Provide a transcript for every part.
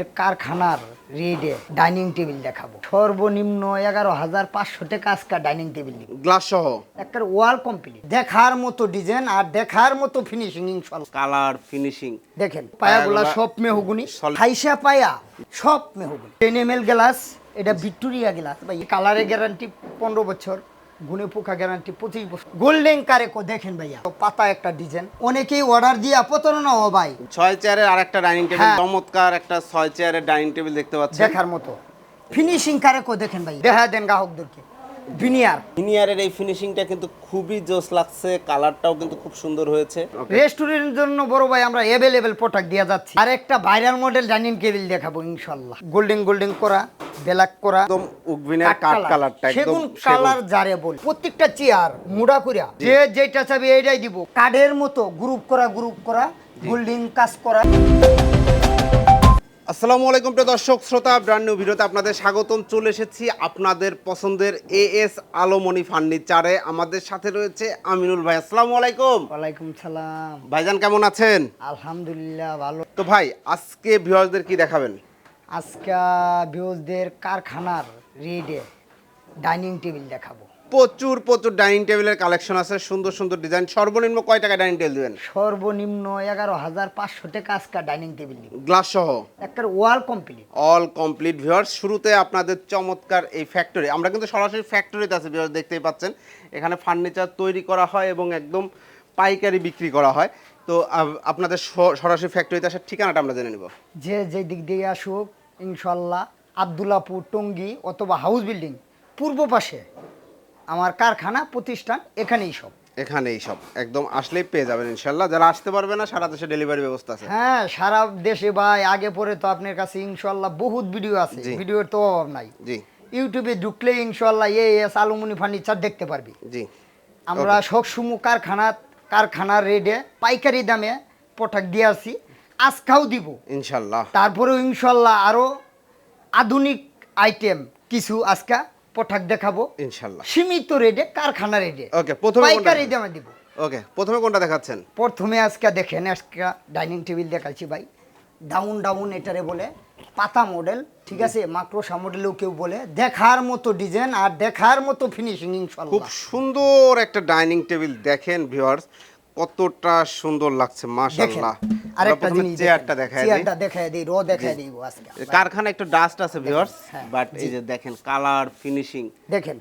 এর কারখানার রেডে dining table দেখাবো। সর্বনিম্ন এগারো হাজার পাঁচশো টাকা আজকে ডাইনিং টেবিল গ্লাস সহ? একটা ওয়াল কমপ্লিট। দেখার মতো ডিজাইন আর দেখার মতো ফিনিশিং কালার ফিনিশিং দেখেন পায়াগুলা সব মেহগুনি। হাইসা পায়া সব মেহগুনি। টেন এম এল গ্লাস এটা ভিক্টোরিয়া গ্লাস। ভাই কালারের গ্যারান্টি পনেরো বছর। গুনে পোকা গ্যারান্টি পঁচিশ বছর। গোল্ডেন কারেকো দেখেন ভাইয়া পাতা একটা ডিজাইন অনেকেই অর্ডার দিয়ে প্রতারণা ও ভাই। ছয় চেয়ারের আর একটা ডাইনিং টেবিল। চমৎকার একটা ছয় চেয়ারের ডাইনিং টেবিল দেখতে পাচ্ছি দেখার মতো। ফিনিশিং কারেকো দেখেন ভাই দেখা দেন গ্রাহকদেরকে। ভিনিয়ার ভিনিয়ারের এই ফিনিশিংটা কিন্তু খুবই জোস লাগছে কালারটাও কিন্তু খুব সুন্দর হয়েছে। রেস্টুরেন্টের জন্য বড় ভাই আমরা অ্যাভেলেবেল প্রোডাক্ট দিয়ে যাচ্ছি। আর একটা ভাইরাল মডেল ডাইনিং টেবিল দেখাবো ইনশাল্লাহ গোল্ডেন গোল্ডেন করা ব্ল্যাক করা একদম উগবিনের কাঠ কালারটা একদম সেগুন কালার যারে বল। প্রত্যেকটা চেয়ার মুড়া করিয়া যে যেটা চাবি এইটাই দিব। কাঠের মতো গ্রুপ করা গ্রুপ করা গোল্ডিং কাজ করা। আসসালামু আলাইকুম প্রিয় দর্শক শ্রোতা ব্র্যান্ড নিউ ভিডিওতে আপনাদের স্বাগতম। চলে এসেছি আপনাদের পছন্দের এ এস আলোমনি ফার্নিচারে। আমাদের সাথে রয়েছে আমিনুল ভাই। আসসালামু আলাইকুম। ওয়ালাইকুম সালাম। ভাইজান কেমন আছেন? আলহামদুলিল্লাহ ভালো। তো ভাই আজকে ভিউয়ারদের কি দেখাবেন? আজকে ভিউজদের কারখানার রেডে ডাইনিং টেবিল দেখাবো। প্রচুর প্রচুর ডাইনিং টেবিলের কালেকশন আছে সুন্দর সুন্দর ডিজাইন সর্বনিম্ন কয় টাকা ডাইনিং টেবিল দিবেন? সর্বনিম্ন এগারো হাজার পাঁচশো টাকা আজকে ডাইনিং টেবিল গ্লাস সহ? একটা wall complete all complete viewer শুরুতে আপনাদের চমৎকার এই ফ্যাক্টরি আমরা কিন্তু সরাসরি ফ্যাক্টরিতে আছে ভিউয়ার দেখতেই পাচ্ছেন। এখানে ফার্নিচার তৈরি করা হয় এবং একদম পাইকারি বিক্রি করা হয়। তো আপনাদের সরাসরি ফ্যাক্টরিতে আসার ঠিকানাটা আমরা জেনে নিব। যে যে দিক দিয়ে আসুক ইনশাল্লাহ আবদুল্লাপুর টঙ্গী অথবা হাউস বিল্ডিং পূর্ব পাশে। আমার কারখানা প্রতিষ্ঠান এখানেই সব। এখানেই সব। একদম আসলেই পেয়ে যাবেন ইনশাল্লাহ। যারা আসতে পারবে না সারা দেশে ডেলিভারি ব্যবস্থা আছে। হ্যাঁ সারা দেশে ভাই আগে পরে তো আপনার কাছে ইনশাল্লাহ বহুত ভিডিও আছে। ভিডিওর তো অভাব নাই। জি। ইউটিউবে ঢুকলে ইনশাল্লাহ এ এস আলুমনি ফার্নিচার দেখতে পারবি। জি। আমরা সবসময় কারখানা কারখানার রেডে পাইকারি দামে প্রোডাক্ট দিয়ে আসি। আজকাও দিব। ইনশাল্লাহ। তারপরেও ইনশাল্লাহ আরও আধুনিক আইটেম কিছু আজকা প্রোডাক্ট দেখাবো। ইনশাল্লাহ। সীমিত রেডে কারখানা রেডে Okay, প্রথমে পাইকারি দেখাবেন? দামে দিব। ওকে প্রথমে কোনটা দেখাচ্ছেন? প্রথমে আজকে দেখেন আজকে ডাইনিং টেবিল দেখাচ্ছি ভাই। ডাউন ডাউন এটারে বলে পাতা মডেল ঠিক আছে? মাক্রোসা মডেলেও কেউ বলে দেখার মতো ডিজাইন আর দেখার মতো ফিনিশিং খুব সুন্দর একটা ডাইনিং টেবিল দেখেন ভিউয়ার্স কতটা সুন্দর লাগছে মাশাআল্লাহ। আরেকটা জিনিস চেয়ারটা দেখায় দিই। চেয়ারটা দেখায় দিই রো দেখায় দিই আজকে কারখানা একটু ডাস্ট আছে ভিউয়ার্স হ্যাঁ, বাট এই যে দেখেন কালার ফিনিশিং দেখেন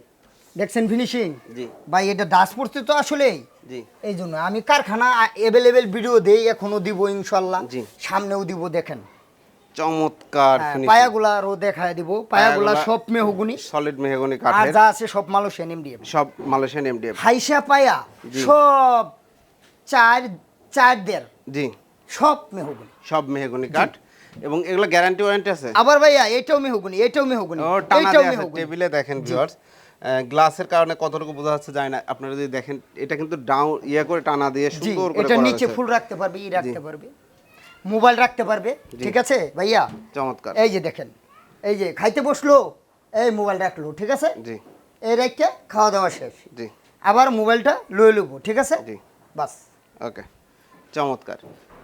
দেখছেন ফিনিশিং জি। ভাই এটা দাস পড়তে তো আসলেই। জি। এই জন্য আমি কারখানা অ্যাভেলেবেল ভিডিও দেই এখনও দিব ইনশাল্লাহ জি। সামনেও দিব দেখেন। চমৎকার হ্যাঁ, ফিনিশিং পায়াগুলা রো দেখায় দিব। পায়াগুলা সব মেহগুনি। সলিড মেহগনি আর যা আছে সব মালয়েশিয়ান এমডিএম সব মালয়েশিয়ান এমডিএফ হাইসা পায়া সব চার চার দেড় জি। সব মেহগুনি। সব মেহগনি কাঠ এবং এগুলো গ্যারান্টি ওয়ারেন্টি আছে? আবার ভাইয়া এটাও মেহগুনি এটাও মেহগুনি এটাও মেহগুনি। টেবিলে দেখেন ভিউয়ার্স গ্লাসের কারণে কতটুকু বোঝা যাচ্ছে যায় না আপনারা যদি দেখেন এটা কিন্তু ডাউন ইয়ে করে টানা দিয়ে সুন্দর করে এটা নিচে ফুল রাখতে পারবে ই রাখতে পারবে মোবাইল রাখতে পারবে ঠিক আছে ভাইয়া? চমৎকার। এই যে দেখেন এই যে খাইতে বসল এই মোবাইল রাখল ঠিক আছে? জি। এই রেখে খাওয়া দাওয়া শেষ। জি। আবার মোবাইলটা লয়ে নেব ঠিক আছে? জি। বাস। ওকে চমৎকার।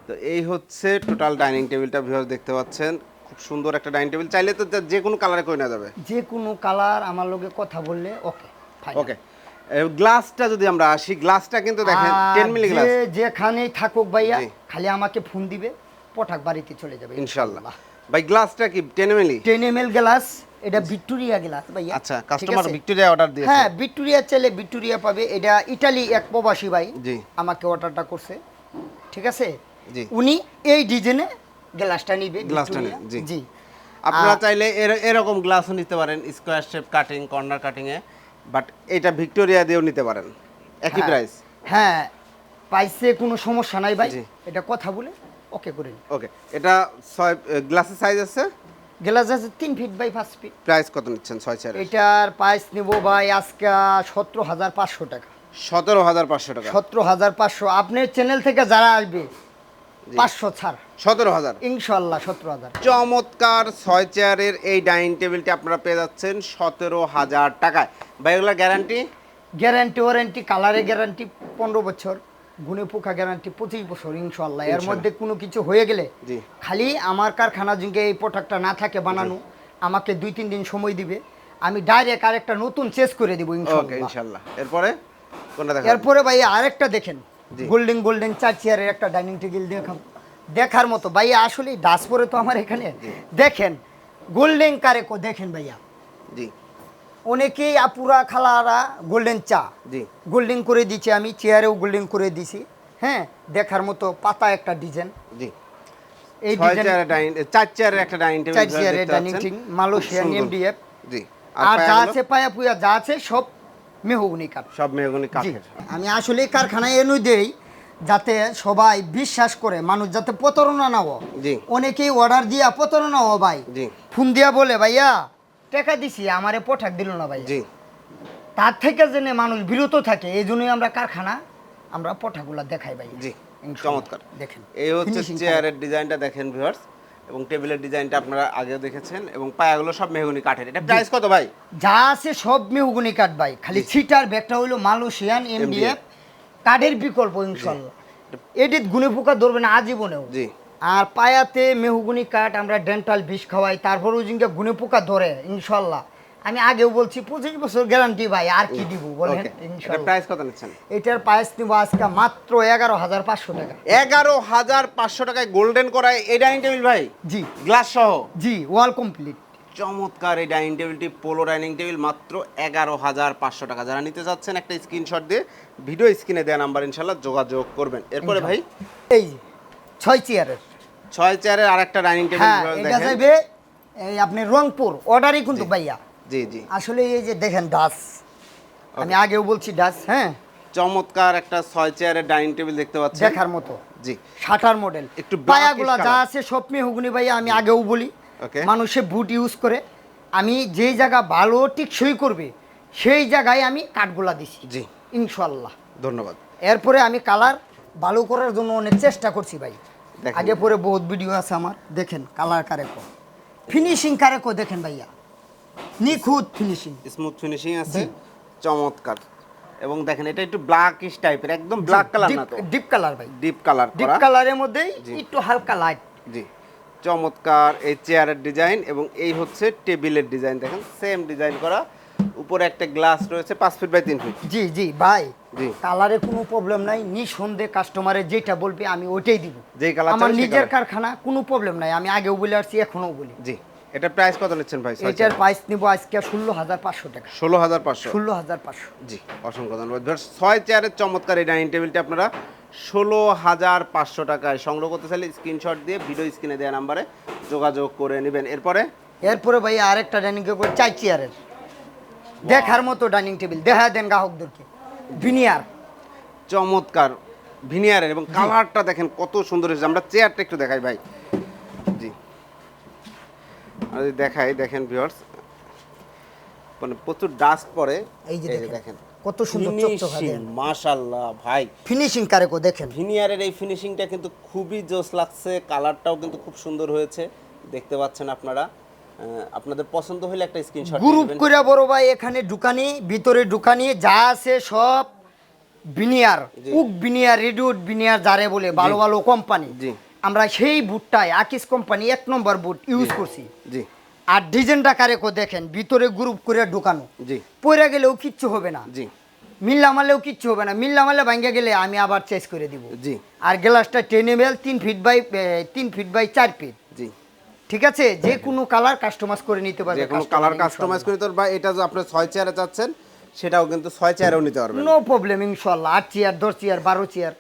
তো এই হচ্ছে টোটাল ডাইনিং টেবিলটা ভিউয়ার্স দেখতে পাচ্ছেন। খুব সুন্দর একটা ডাইনিং টেবিল চাইলে তো যা- কোনো কালারে করে নেওয়া যাবে। যে কোনো কালার আমার লগে কথা বললে ওকে ওকে গ্লাসটা যদি আমরা আসি গ্লাসটা কিন্তু দেখেন টেন মিলি গ্লাস যেখানেই থাকুক ভাইয়া। খালি আমাকে ফোন দিবে পটাক বাড়িতে চলে যাবে। ইনশাল্লাহ ভাই গ্লাসটা কি ten milli ten M L glass এটা ভিক্টোরিয়া গ্লাস ভাইয়া। আচ্ছা কাস্টমার ভিক্টোরিয়া অর্ডার দিয়েছে। হ্যাঁ ভিক্টোরিয়া চাইলে ভিক্টোরিয়া পাবে। এটা ইটালি এক প্রবাসী ভাই জি। আমাকে অর্ডারটা করছে। ঠিক আছে? জি। উনি এই ডিজাইনে গ্লাসটা নিবে গ্লাসটা জি। আপনারা চাইলে এর- এরকম গ্লাসও নিতে পারেন square shape cutting corner cutting A but এটা ভিক্টোরিয়া দিয়েও নিতে পারেন। একই হ্যাঁ, প্রাইস হ্যাঁ পাইছে কোনো সমস্যা নাই ভাই। এটা কথা বলে ওকে করে ওকে এটা ছয় গ্লাসের সাইজ আছে? গ্লাস আছে তিন ফিট বাই পাঁচ ফিট প্রাইস কত নিচ্ছেন? ছয় চারের এটার প্রাইস নিব ভাই আজকে সতেরো হাজার পাঁচশো টাকা। সতেরো হাজার পাঁচশো টাকা? সতেরো হাজার পাঁচশো। আপনার চ্যানেল থেকে যারা আসবে পাঁচশো ছাড়। সতেরো হাজার? ইনশাল্লাহ সতেরো হাজার। চমৎকার ছয় চেয়ারের এই ডাইনিং টেবিলটি আপনারা পেয়ে যাচ্ছেন সতেরো হাজার টাকায়। ভাই এগুলো গ্যারান্টি গ্যারান্টি ওয়ারেন্টি কালারে গ্যারান্টি পনেরো বছর। গুনে পোকা গ্যারান্টি পঁচিশ বছর ইনশাল্লাহ এর মধ্যে কোনো কিছু হয়ে গেলে খালি আমার কারখানা যুগে এই প্রোডাক্টটা না থাকে বানানো আমাকে দুই তিন দিন সময় দিবে। আমি ডাইরেক্ট আরেকটা নতুন চেস করে দিব ইনশাল্লাহ এরপরে? এরপরে ভাই আরেকটা দেখেন। গোল্ডেন গোল্ডেন চার চেয়ারের একটা ডাইনিং টেবিল দেখাম। দেখার মতো। ভাই আসলে ডাস পরে তো আমার এখানে। দেখেন গোল্ডেন কারেকো দেখেন ভাইয়া। জি। অনেকেই আপুরা খালারা গোল্ডেন চা। জি। গোল্ডেন করে দিচ্ছি আমি চেয়ারেও গোল্ডেন করে দিছি হ্যাঁ দেখার মতো পাতা একটা ডিজাইন জি। এই ডিজাইন ডাইনিং চার চেয়ারের একটা ডাইনিং টেবিল চার চেয়ারের ডাইনিং টিং মালয়েশিয়ান এমডিএফ জি। আর যা আছে পায়া পুয়া যা আছে সব মেহগুনি কাঠ। সব মেহগনি জি। কাঠের। আমি আসলে কারখানায় এনে দেই যাতে সবাই বিশ্বাস করে মানুষ যাতে প্রতারণা না হয়। জি। অনেকেই অর্ডার দিয়া প্রতারণা হো ভাই। জি। ফোন দিয়া বলে ভাইয়া টাকা দিছি আমারে পোঠাক দিল না ভাই জি। তার থেকে জেনে মানুষ বিরত থাকে এই জন্যই আমরা কারখানা আমরা পটাগুলা দেখাই ভাই জি চমৎকার। দেখেন এই হচ্ছে চেয়ারের ডিজাইনটা দেখেন ভিউয়ার্স এবং টেবিলের ডিজাইনটা আপনারা আগেও দেখেছেন এবং পায়াগুলো সব মেহগনি কাঠের। এটা প্রাইস কত ভাই? যা আছে সব মেহুগুনি কাঠ ভাই খালি ছিটার ব্যাগটা হইল মালয়েশিয়ান এমডিএফ কাঠের বিকল্প ইনশাল্লাহ। এডিট গুনে পোকা ধরবে না আজীবনেও। জি। আর পায়াতে মেহুগুনি কাঠ আমরা ডেন্টাল বিষ খাওয়াই তারপরেও জিঙ্গা গুনে পোকা ধরে ইনশাল্লাহ। আমি আগেও বলছি পঁচিশ বছর গ্যারান্টি ভাই আর কি দিব বলেন ওকে প্রাইস কত নিচ্ছেন? এটার পায়েস নিব আজকে মাত্র এগারো হাজার পাঁচশো টাকা। এগারো হাজার পাঁচশো টাকায় গোল্ডেন করায় এই ডাইনিং টেবিল ভাই? জি। গ্লাস সহ? জি ওয়াল কমপ্লিট চমৎকার এই ডাইনিং টেবিলটি পোলো ডাইনিং টেবিল মাত্র এগারো হাজার পাঁচশো টাকা। যারা নিতে চাচ্ছেন একটা স্ক্রিনশট দিয়ে ভিডিও স্ক্রিনে দেওয়া নাম্বার ইনশাল্লাহ যোগাযোগ করবেন। এরপরে ভাই? এই ছয় চেয়ারের ছয় চেয়ারের আর একটা ডাইনিং টেবিল হ্যাঁ এটা দেখেন? এই আপনি রংপুর অর্ডারই কিন্তু ভাইয়া। জি জি। আসলে এই যে দেখেন ডাস আমি আগেও বলছি ডাস হ্যাঁ। চমৎকার একটা ছয় চেয়ারের ডাইনিং টেবিল দেখতে পাচ্ছেন। দেখার মতো। জি। Shutter model. একটু পায়াগুলা যা আছে সব মেয়ে হুগুনি ভাইয়া আমি আগেও বলি। Okay. মানুষে বুট ইউজ করে। আমি যেই জায়গা ভালো টিকসই করবে সেই জায়গায় আমি কাঠগুলা দিছি। জি। ইনশাল্লাহ ধন্যবাদ। এরপরে আমি কালার ভালো করার জন্য অনেক চেষ্টা করছি ভাই। আগে পরে বহুত ভিডিও আছে আমার দেখেন কালার কারেকো ফিনিশিং কারেকো দেখেন ভাইয়া। নিখুঁত ফিনিশিং স্মুথ ফিনিশিং আছে চমৎকার। এবং দেখেন এটা একটু ব্ল্যাকিশ টাইপের একদম ব্ল্যাক কালার না তো? ডিপ কালার ভাই। ডিপ কালার ডিপ কালারের মধ্যেই একটু হালকা লাইট জি। চমৎকার এই চেয়ারের ডিজাইন এবং এই হচ্ছে টেবিলের ডিজাইন দেখেন সেম ডিজাইন করা। উপরে একটা গ্লাস রয়েছে পাঁচ ফিট বাই তিন ফিট জি জি ভাই জি। কালারে কোনো প্রবলেম নাই নিঃসন্দেহে কাস্টমারের যেটা বলবে আমি ওইটাই দিব। যেই কালার আমার নিজের কারখানা কোনো প্রবলেম নাই আমি আগেও বলে আসছি এখনও বলি। জি এটা প্রাইস কত নিচ্ছেন ভাই? এটার প্রাইস নিব আজকে ষোলো হাজার পাঁচশো টাকা। ষোলো হাজার পাঁচশো। ষোলো হাজার পাঁচশো। জি অসংখ্য ধন্যবাদ। ছয় চেয়ারের চমৎকার এই ডাইনিং টেবিলটি আপনারা ষোলো হাজার পাঁচশো টাকায় সংগ্রহ করতে চাইলে স্ক্রিনশট দিয়ে ভিডিও স্ক্রিনে দেওয়া নাম্বারে যোগাযোগ করে নেবেন। এরপরে? এরপরে ভাই আরেকটা ডাইনিং টেবিল চাই চেয়ারের। দেখার মতো ডাইনিং টেবিল দেখা দেন গ্রাহকদেরকে। ভিনিয়ার। চমৎকার ভিনিয়ারের এবং কালারটা দেখেন কত সুন্দর হয়েছে। আমরা চেয়ারটা একটু দেখাই ভাই। জি। আর দেখাই দেখেন ভিউয়ার্স মানে প্রচুর ডাস্ট পড়ে। এই যে দেখেন। কত সুন্দর চকচকা দেন মাশাল্লাহ ভাই। ফিনিশিং কারেকো দেখেন। ভিনিয়ারের এই ফিনিশিংটা কিন্তু খুবই জোস লাগছে কালারটাও কিন্তু খুব সুন্দর হয়েছে। দেখতে পাচ্ছেন আপনারা। আপনাদের পছন্দ হলে একটা স্ক্রিনশট গ্রুপ করে বড় ভাই এখানে ঢুকানি ভিতরে ঢুকানি যা আছে সব veneer oak veneer redwood veneer যারে বলে ভালো ভালো কোম্পানি জি। আমরা সেই বুটটাই আকিস কোম্পানি এক নম্বর বুট ইউজ করছি। জি। আর ডিজাইনটা কারেকো দেখেন ভিতরে গ্রুপ করে ঢুকানো। জি। পরে গেলেও কিচ্ছু হবে না। জি। মিল্লা মারলেও কিচ্ছু হবে না। মিল্লা মারলে ভাঙ্গা গেলে আমি আবার চেঞ্জ করে দিব। জি। আর গ্লাসটা টেন এম তিন ফিট বাই তিন ফিট বাই চার ফিট ঠিক আছে? যে কোনো কালার কাস্টমাইজ করে নিতে পারবে যে কোনো কালার কাস্টমাইজ করে তোর বা এটা যে আপনি ছয় চেয়ারে চাচ্ছেন সেটাও কিন্তু ছয় চেয়ারেও নিতে পারবেন। নো প্রবলেম ইনশাল্লাহ আট চেয়ার দশ চেয়ার বারো চেয়ার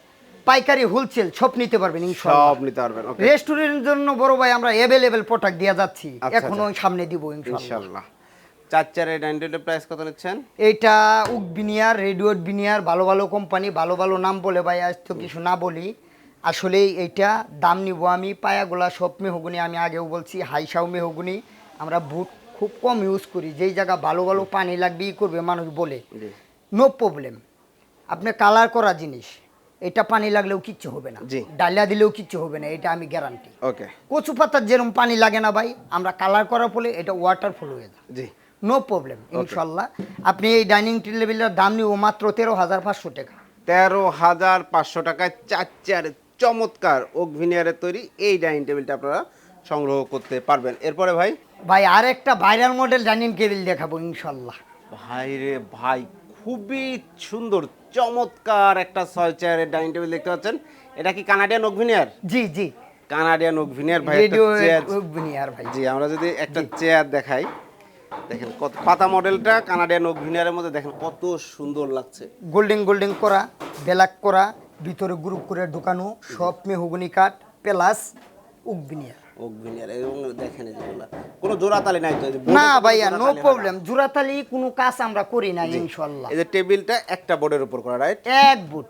পাইকারি হোলসেল সব নিতে পারবেন ইনশাল্লাহ সব নিতে পারবেন ওকে রেস্টুরেন্টের জন্য বড় ভাই আমরা অ্যাভেলেবেল প্রোডাক্ট দিয়ে যাচ্ছি। আচ্ছা, এখনও সামনে দিব ইনশাআল্লাহ। চার চেয়ারের ডাইনিং প্রাইস কত নিচ্ছেন? এইটা উক বিনিয়ার রেডিওড বিনিয়ার ভালো ভালো কোম্পানি ভালো ভালো নাম বলে ভাই আজ তো কিছু না বলি। আসলে এইটা দাম নিব আমি পায়াগুলা সব মেহগুনি আমি আগেও বলছি হাইসাও মেহগুনি। আমরা বুট খুব কম ইউজ করি যেই জায়গা ভালো ভালো পানি লাগবে ই করবে মানুষ বলে। নো প্রবলেম আপনি কালার করা জিনিস এটা পানি লাগলেও কিচ্ছু হবে না। ডালিয়া দিলেও কিচ্ছু হবে না এটা আমি গ্যারান্টি ওকে কচু পাতার যেরকম পানি লাগে না ভাই আমরা কালার করার ফলে এটা ওয়াটার ওয়াটারফুল হয়ে যায়। জি। নো প্রবলেম ইনশাল্লাহ। আপনি এই ডাইনিং টেবিলের দাম নিব মাত্র তেরো হাজার পাঁচশো টাকা। তেরো হাজার পাঁচশো টাকায় চার চেয়ারের চমৎকার ওকভিনিয়ারের তৈরি এই ডাইনিং টেবিলটা আপনারা সংগ্রহ করতে পারবেন। এরপরে ভাই? ভাই আর একটা ভাইরাল মডেল ডাইনিং টেবিল দেখাবো ইনশাল্লাহ। ভাই রে ভাই খুবই সুন্দর চমৎকার একটা ছয় চেয়ারের ডাইনিং টেবিল দেখতে পাচ্ছেন। এটা কি কানাডিয়ান ওকভিনিয়ার জি জি। কানাডিয়ান ওকভিনিয়ার ভাই একটা চেয়ার। ভাই। জি আমরা যদি একটা চেয়ার দেখাই দেখেন কত পাতা মডেলটা কানাডিয়ান ওকভিনিয়ারের মধ্যে দেখেন কত সুন্দর লাগছে। গোল্ডিং গোল্ডিং করা ব্ল্যাক করা ভিতরে গ্রুপ করে ঢুকানো সব মেহগুনি কাঠ প্লাস উকবিনিয়া ওকভিনিয়ার এবং দেখেন কোনো জোড়াতালি নাই তো না ভাইয়া না। প্রবলেম জোড়াতালি কোনো কাজ আমরা করি না ইনশাল্লাহ এই যে টেবিলটা একটা বোর্ডের উপর করা রাইট এক বুট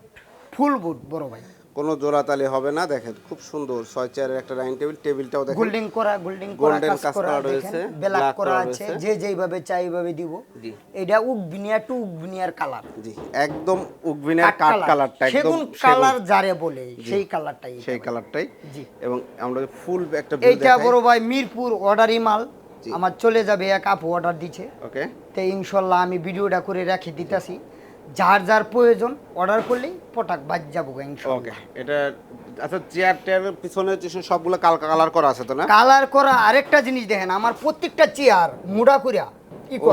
ফুল বুট বড় ভাই কোনো জোড়াতালি হবে না দেখেন খুব সুন্দর ছয় চেয়ারের একটা ডাইনিং টেবিল টেবিলটাও দেখেন গোল্ডেন করা গোল্ডেন করা Golden কাজ করা রয়েছে, ব্ল্যাক করা আছে। যে যেইভাবে চাই এইভাবে দিব। জি। এটা উকবিনিয়া টু উকবিনিয়ার কালার জি একদম উকভিনের কাঠ কালারটা একদম সেগুন। কালার যারে বলে সেই কালারটাই সেই কালারটাই জি। এবং আমরা ফুল একটা এইটা বড় ভাই মিরপুর অর্ডারই মাল। আমার চলে যাবে এক আপু অর্ডার দিছে। ওকে তো ইনশাল্লাহ আমি ভিডিওটা করে রেখে দিতেছি। যার যার প্রয়োজন অর্ডার করলেই পটাক বাজ যাব ওকে এটা আচ্ছা চেয়ার টেয়ার পিছনে যে সবগুলো কাল কালার করা আছে তো না? কালার করা আরেকটা জিনিস দেখেন আমার প্রত্যেকটা চেয়ার মুড়া করিয়া ও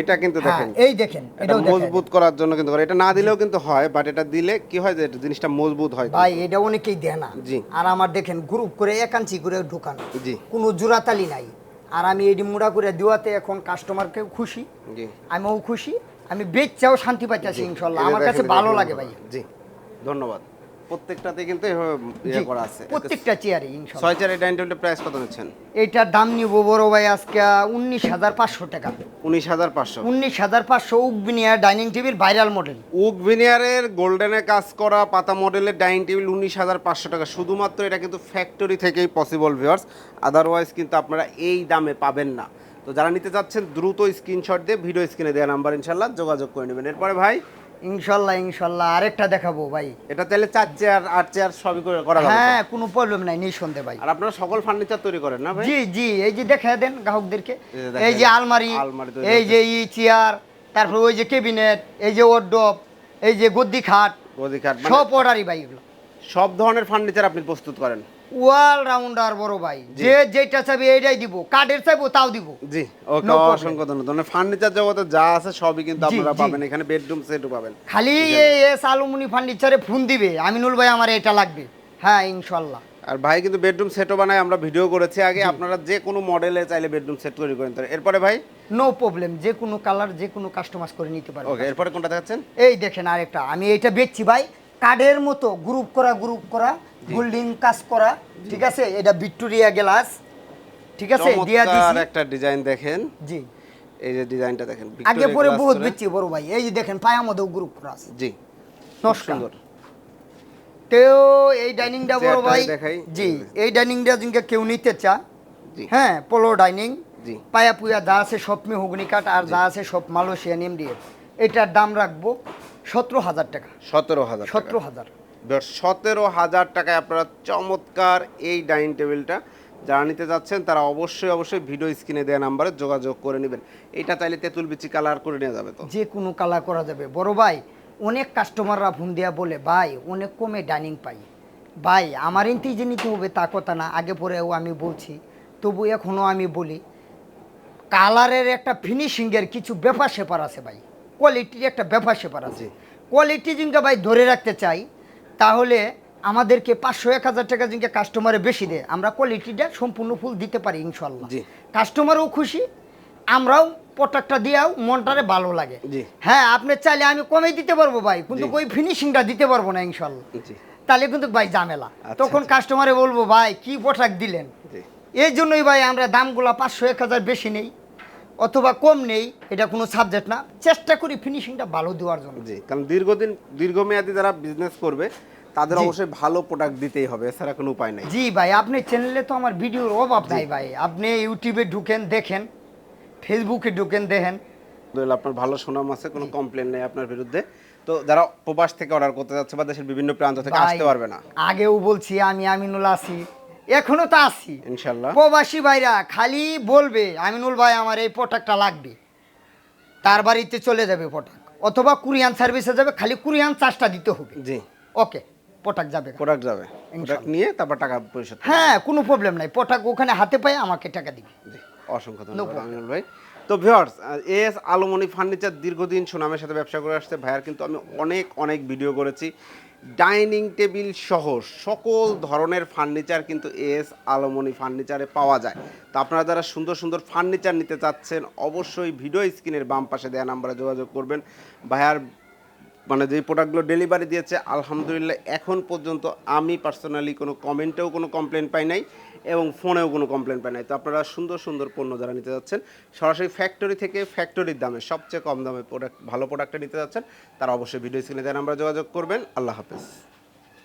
এটা কিন্তু হ্যাঁ, দেখেন। এই দেখেন এটা মজবুত করার জন্য কিন্তু এটা না দিলেও কিন্তু হয় বাট এটা দিলে কি হয় যে এটা জিনিসটা মজবুত হয় ভাই এটা অনেকেই দেয় না। জি। আর আমার দেখেন গ্রুপ করে একাঞ্চি করে ঢুকানো। জি। কোনো জোড়াতালি নাই। আর আমি এটি মুড়া করে দেওয়াতে এখন কাস্টমারকেও খুশি। জি। আমিও খুশি। আমি বেচচাও শান্তি পাইতেছি ইনশাল্লাহ। আমার কাছে ভালো লাগে ভাই। জি ধন্যবাদ। প্রত্যেকটাতে কিন্তু ইয়ে করা আছে। প্রত্যেকটা চেয়ারে ইনশাল্লাহ। ছয় চেয়ার এই ডাইনিং টেবিলটা প্রাইস কত নিচ্ছেন? এইটার দাম নিব বড় ভাই আজকে উনিশ হাজার পাঁচশো টাকা। উনিশ হাজার পাঁচশো। উনিশ হাজার পাঁচশো উকবিনিয়া dining table viral model. Oak ভিনিয়ারের গোল্ডেনে কাজ করা পাতা মডেলের ডাইনিং টেবিল উনিশ হাজার পাঁচশো টাকা। শুধুমাত্র এটা কিন্তু ফ্যাক্টরি থেকেই পসিবল ভিউয়ার্স আদারওয়াইজ কিন্তু আপনারা এই দামে পাবেন না। তো যারা নিতে চাচ্ছেন দ্রুত স্ক্রিনশট দিয়ে ভিডিও স্ক্রিনে দেওয়া নাম্বার ইনশাল্লাহ যোগাযোগ করে নেবেন। এরপরে ভাই? ইনশাল্লাহ ইনশাল্লাহ আরেকটা দেখাবো ভাই। এটা তাহলে চার চেয়ার আট চেয়ার সবই করে করা হ্যাঁ কোনো প্রবলেম নাই নিঃসন্দেহে ভাই। আর আপনারা সকল ফার্নিচার তৈরি করেন না ভাই? জি জি এই যে দেখা দেন গ্রাহকদেরকে। এই যে আলমারি এই যে ই চেয়ার তারপর ওই যে কেবিনেট এই যে ওয়ার্ডরোব এই যে গদ্দি খাট গদি খাট মানে সব অর্ডারই ভাই এগুলো। সব ধরনের ফার্নিচার আপনি প্রস্তুত করেন। ওয়াল রাউন্ডার বড় ভাই। যে যেটা চাইবে এইটাই দিব কাঠের চাইব তাও দিব। জি ওকে অসংখ্য ধন্যবাদ। ফার্নিচার জগতে যা আছে সবই কিন্তু আপনারা পাবেন। এখানে বেডরুম সেটও পাবেন। খালি এস আলুমনি ফার্নিচারে ফোন দিবে। আমিনুল ভাই আমার এটা লাগবে। হ্যাঁ ইনশাল্লাহ। আর ভাই কিন্তু বেডরুম সেটও বানায় আমরা ভিডিও করেছি আগে। আপনারা যে কোনো মডেলে চাইলে বেডরুম সেট তৈরি করেন। এরপরে ভাই? নো প্রবলেম যে কোনো কালার যে কোনো কাস্টমাইজ করে নিতে পারবে ওকে এরপরে কোনটা দেখাচ্ছেন? এই দেখেন আরেকটা। আমি এটা বেচছি ভাই। কার্ডের মতো গ্রুপ করা গ্রুপ করা গোল্ডিং কাজ করা ঠিক আছে? এটা ভিক্টোরিয়া গ্লাস ঠিক আছে? দিয়া দিছি। একটা ডিজাইন দেখেন। জি। এই যে ডিজাইনটা দেখেন আগে পরে বহুত করে। বড় ভাই। এই যে দেখেন পায়া মধ্যেও গ্রুপ করা আছে। জি। সুন্দর। তেও এই ডাইনিংটা বড় ভাই জি এই ডাইনিংটা যিনকে কেউ নিতে চা জি। হ্যাঁ পোলো ডাইনিং জি। পায়া পুয়া যা আছে সব মেহগুনি কাঠ আর যা আছে সব মালয়েশিয়ান এমডিএফ এটার দাম রাখব সতেরো হাজার টাকা। সতেরো হাজার সতেরো হাজার। সতেরো হাজার টাকায় আপনারা চমৎকার এই ডাইনিং টেবিলটা যারা নিতে যাচ্ছেন তারা অবশ্যই অবশ্যই ভিডিও স্ক্রিনে দেওয়া নাম্বারে যোগাযোগ করে নেবেন। এটা চাইলে তেঁতুল বিচি কালার করে নেওয়া যাবে তো? যে কোনো কালার করা যাবে। বড় ভাই অনেক কাস্টমাররা ফোন দেওয়া বলে ভাই অনেক কমে ডাইনিং পাই। ভাই আমার ইন্তি যে নিতে হবে তা কথা না আগে পরেও আমি বলছি। তবু এখনও আমি বলি কালারের একটা ফিনিশিংয়ের কিছু ব্যাপার সেপার আছে ভাই। কোয়ালিটির একটা ব্যাপার সেপার আছে। কোয়ালিটি জিনকে ভাই ধরে রাখতে চাই তাহলে আমাদেরকে পাঁচশো এক হাজার টাকা জিনকে কাস্টমারে বেশি দেয় আমরা কোয়ালিটিটা সম্পূর্ণ ফুল দিতে পারি ইনশাল্লাহ জি। কাস্টমারও খুশি আমরাও প্রোডাক্টটা দিয়েও মনটারে ভালো লাগে। হ্যাঁ আপনি চাইলে আমি কমে দিতে পারব ভাই কিন্তু ওই ফিনিশিংটা দিতে পারব না ইনশাল্লাহ তাহলে কিন্তু ভাই ঝামেলা। আচ্ছা, তখন কাস্টমারে বলব ভাই কি প্রোডাক্ট দিলেন? এই জন্যই ভাই আমরা দামগুলো পাঁচশো এক হাজার বেশি নেই। অথবা কম নেই এটা কোনো সাবজেক্ট না। চেষ্টা করি ফিনিশিংটা ভালো দেওয়ার জন্য। জি কারণ দীর্ঘদিন দীর্ঘমেয়াদী যারা বিজনেস করবে তাদের অবশ্যই ভালো প্রোডাক্ট দিতেই হবে এছাড়া কোনো উপায় নাই। জি ভাই আপনি চ্যানেলে তো আমার ভিডিওর অভাব নাই ভাই। আপনি ইউটিউবে ঢুকেন দেখেন ফেসবুকে ঢুকেন দেখেন। আপনার ভালো সুনাম আছে কোনো কমপ্লেন নেই আপনার বিরুদ্ধে। তো যারা প্রবাস থেকে অর্ডার করতে যাচ্ছে বা দেশের বিভিন্ন প্রান্ত থেকে আসতে পারবে না। আগেও বলছি আমি আমিনুল আছি এখনও তো আছি। ইনশাল্লাহ। প্রবাসী ভাইরা খালি বলবে আমিনুল ভাই আমার এই পোটাকটা লাগবে। তার বাড়িতে চলে যাবে পোটাক অথবা কুরিয়ান সার্ভিসে যাবে খালি কুরিয়ান চার্জটা দিতে হবে। জি। ওকে প্রোডাক্ট যাবে প্রোডাক্ট যাবে। প্রোডাক্ট নিয়ে তারপর টাকা পয়সা হ্যাঁ কোনো প্রবলেম নাই। প্রোডাক্ট ওখানে হাতে পাই আমাকে টাকা দিবে। জি অসংখ্য ধন্যবাদ আমিনুল ভাই। তো ভিউয়ার্স এস আলোমনি ফার্নিচার দীর্ঘদিন সুনামের সাথে ব্যবসা করে আসছে। ভাইয়ার কিন্তু আমি অনেক অনেক ভিডিও করেছি। ডাইনিং টেবিল সহ সকল ধরনের ফার্নিচার কিন্তু এস আলমনি ফার্নিচারে পাওয়া যায়। তো আপনারা যারা সুন্দর সুন্দর ফার্নিচার নিতে চাচ্ছেন, অবশ্যই ভিডিও স্ক্রিনের বাম পাশে দেওয়া নাম্বারে যোগাযোগ করবেন। ভাইয়ার মানে যে প্রোডাক্টগুলো ডেলিভারি দিয়েছে, আলহামদুলিল্লাহ এখন পর্যন্ত আমি পার্সোনালি কোনো কমেন্টেও কোনো কমপ্লেন পাই নাই এবং ফোনেও কোনো কমপ্লেন পাই নাই। তো আপনারা সুন্দর সুন্দর পণ্য যারা নিতে যাচ্ছেন, সরাসরি ফ্যাক্টরি থেকে ফ্যাক্টরির দামে, সবচেয়ে কম দামে প্রোডাক্ট ভালো প্রোডাক্টটা নিতে যাচ্ছেন, তারা অবশ্যই ভিডিও স্ক্রিনে যারা আমরা যোগাযোগ করবেন। আল্লাহ হাফেজ।